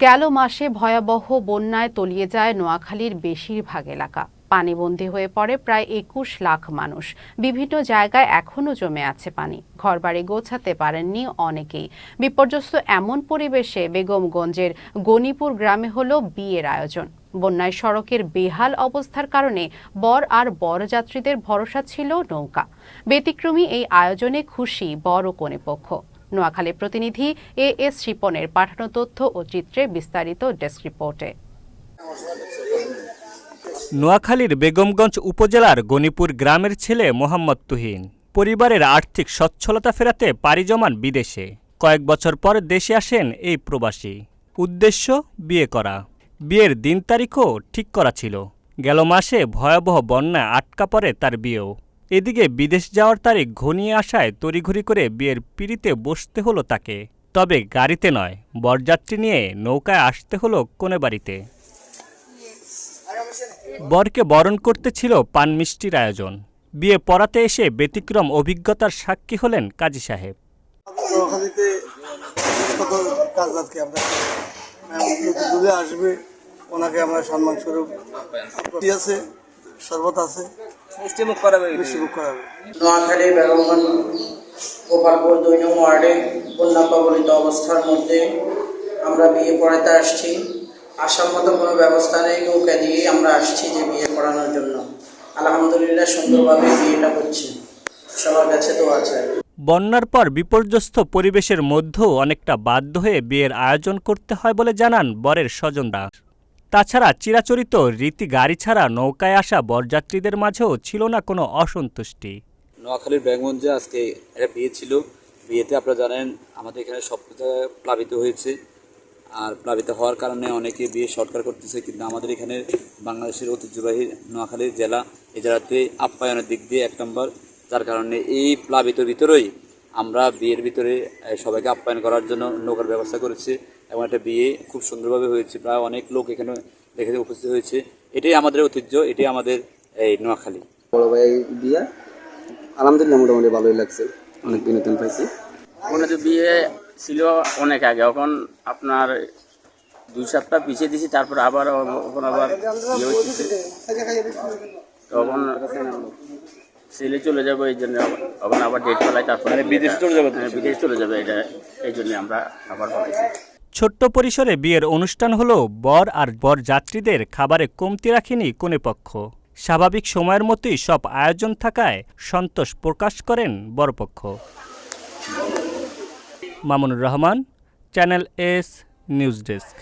গেল মাসে ভয়াবহ বন্যায় তলিয়ে যায় নোয়াখালীর বেশিরভাগ এলাকা। পানিবন্দী হয়ে পড়ে প্রায় একুশ লাখ মানুষ। বিভিন্ন জায়গায় এখনও জমে আছে পানি। ঘরবাড়ি গোছাতে পারেননি অনেকেই। বিপর্যস্ত এমন পরিবেশে বেগমগঞ্জের গণিপুর গ্রামে হলো বিয়ের আয়োজন। বন্যায় সড়কের বেহাল অবস্থার কারণে বর আর বরযাত্রীদের ভরসা ছিল নৌকা। ব্যতিক্রমী এই আয়োজনে খুশি বর ও কনেপক্ষ নোয়াখালী প্রতিনিধি এ এস শিপনের পাঠানো তথ্য ও চিত্রে বিস্তারিত ডেস্ক রিপোর্টে। নোয়াখালীর বেগমগঞ্জ উপজেলার গণিপুর গ্রামের ছেলে মোহাম্মদ তুহিন পরিবারের আর্থিক সচ্ছলতা ফেরাতে পাড়ি জমান বিদেশে। কয়েক বছর পর দেশে আসেন এই প্রবাসী। উদ্দেশ্য, বিয়ে করা। বিয়ের দিন তারিখও ঠিক করা ছিল। গেল মাসে ভয়াবহ বন্যা আটকা পড়ে তার বিয়েও। এদিকে বিদেশ যাওয়ার তারিখ ঘনিয়ে আসায় তড়িঘড়ি করে বিয়ের পিড়িতে বসতে হলো তাকে। তবে গাড়িতে নয়, বরযাত্রী নিয়ে নৌকায় আসতে হলো কোনে বাড়িতে। বরকে বরণ করতে ছিল পান মিষ্টির আয়োজন। বিয়ে পড়াতে এসে ব্যতিক্রম অভিজ্ঞতার সাক্ষী হলেন কাজী সাহেব। আসবে, ওনাকে আমরা সম্মান স্বরূপ। আছে আছে। মুখ করাবে নোয়াখালী বেগমগঞ্জ গোপালপুর দুই নং ওয়ার্ডে বন্যা কবলিত অবস্থার মধ্যে আমরা বিয়ে পড়াতে আসছি। আসার মতো কোনো ব্যবস্থা নেই নৌকা দিয়েই আমরা আসছি যে বিয়ে পড়ানোর জন্য। আলহামদুলিল্লাহ সুন্দরভাবে বিয়েটা হচ্ছে। সবার কাছে তো আছে বন্যার পর বিপর্যস্ত পরিবেশের মধ্যেও অনেকটা বাধ্য হয়ে বিয়ের আয়োজন করতে হয় বলে জানান বরের স্বজনরা। তাছাড়া চিরাচরিত রীতি গাড়ি ছাড়া নৌকায় আসা বরযাত্রীদের মাঝেও ছিল না কোনো অসন্তুষ্টি। নোয়াখালীর ব্যাঙ্গঞ্জে আজকে একটা বিয়ে ছিল। বিয়েতে আপনারা জানেন, আমাদের এখানে সব প্লাবিত হয়েছে। আর প্লাবিত হওয়ার কারণে অনেকে বিয়ে সরকার করতেছে, কিন্তু আমাদের এখানে বাংলাদেশের ঐতিহ্যবাহী নোয়াখালীর জেলা এ জেলাতে আপ্যায়নের দিক দিয়ে এক নম্বর। যার কারণে এই প্লাবিত ভিতরেই আমরা বিয়ের ভিতরে সবাইকে আপ্যায়ন করার জন্য নৌকার ব্যবস্থা করেছি। এবং একটা বিয়ে খুব সুন্দরভাবে হয়েছে। প্রায় অনেক লোক এখানে দেখে উপস্থিত হয়েছে। এটাই আমাদের ঐতিহ্য এটাই আমাদের এই নোয়াখালী। বড় ভাই বিয়া? আলহামদুলিল্লাহ মোটামুটি ভালোই লাগছে। অনেক বিনোদন পাইছি। ওনাদের বিয়ে ছিল অনেক আগে। এখন আপনার দুই সপ্তাহ পিছিয়ে দিয়েছি তারপর আবার এখন আবার ইয়ে হচ্ছে। তখন ছেলে চলে যাবে এই জন্য এখন আবার ডেট ফেলাই তারপরে বিদেশ চলে যাবে বিদেশ চলে যাবে এটা এই জন্য আমরা আবার ভাবছি ছোট্ট পরিসরে বিয়ের অনুষ্ঠান হলেও বর আর বর যাত্রীদের খাবারে কমতি রাখেনি কোনেপক্ষ স্বাভাবিক সময়ের মতোই সব আয়োজন থাকায় সন্তোষ প্রকাশ করেন বরপক্ষ। Mamunur Rahman, channel S news desk.